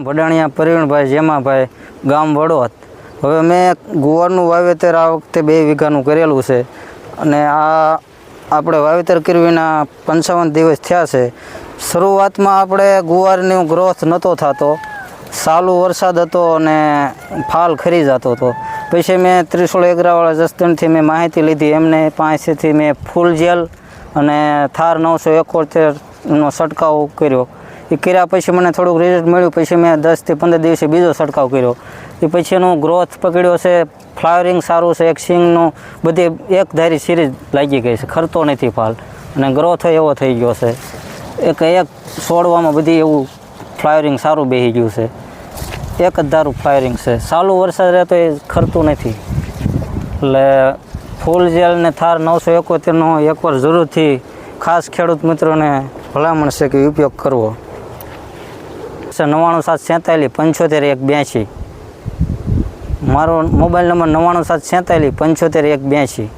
વડાણિયા પ્રવીણભાઈ, જેમાભાઈ, ગામ વડોદ. હવે મેં ગુવારનું વાવેતર આ વખતે બે વીઘાનું કરેલું છે. અને આ આપણે વાવેતર કરવીના પંચાવન દિવસ થયા છે. શરૂઆતમાં આપણે ગુવારનો ગ્રોથ નહોતો થતો. સાલું વરસાદ હતો અને ફાલ ખરી જતો હતો. પછી મેં ત્રિશુળ એગરાવાળા જસદણથી મેં માહિતી લીધી. એમને પાસેથી મેં ફૂલ જેલ અને થાર નવસો એકોતેરનો છંટકાવ કર્યો. એ કર્યા પછી મને થોડુંક રિઝલ્ટ મળ્યું. પછી મેં દસથી પંદર દિવસે બીજો છંટકાવ કર્યો. એ પછી એનો ગ્રોથ પકડ્યો છે. ફ્લાવરિંગ સારું છે. એક સિંગનું બધી એક ધારી સિરીઝ લાગી ગઈ છે. ખરતો નથી ફાલ. અને ગ્રોથ એવો થઈ ગયો છે. એક એક છોડવામાં બધી એવું ફ્લાવરિંગ સારું બેસી ગયું છે. એક જ ધારું ફ્લાવરિંગ છે. સાલું વરસાદ રહેતો એ ખરતું નથી. એટલે ફૂલ જેલ ને થાર નવસો એકોતેરનો એકવાર જરૂરથી ખાસ ખેડૂત મિત્રોને ભલામણ છે કે ઉપયોગ કરવો. છે નવ્વાણું સાત સેતાલીસ, પંચોતેર એક બ્યાસી મારો મોબાઈલ નંબર નવ્વાણું સાત સેતાલીસ, પંચોતેર એક બ્યાસી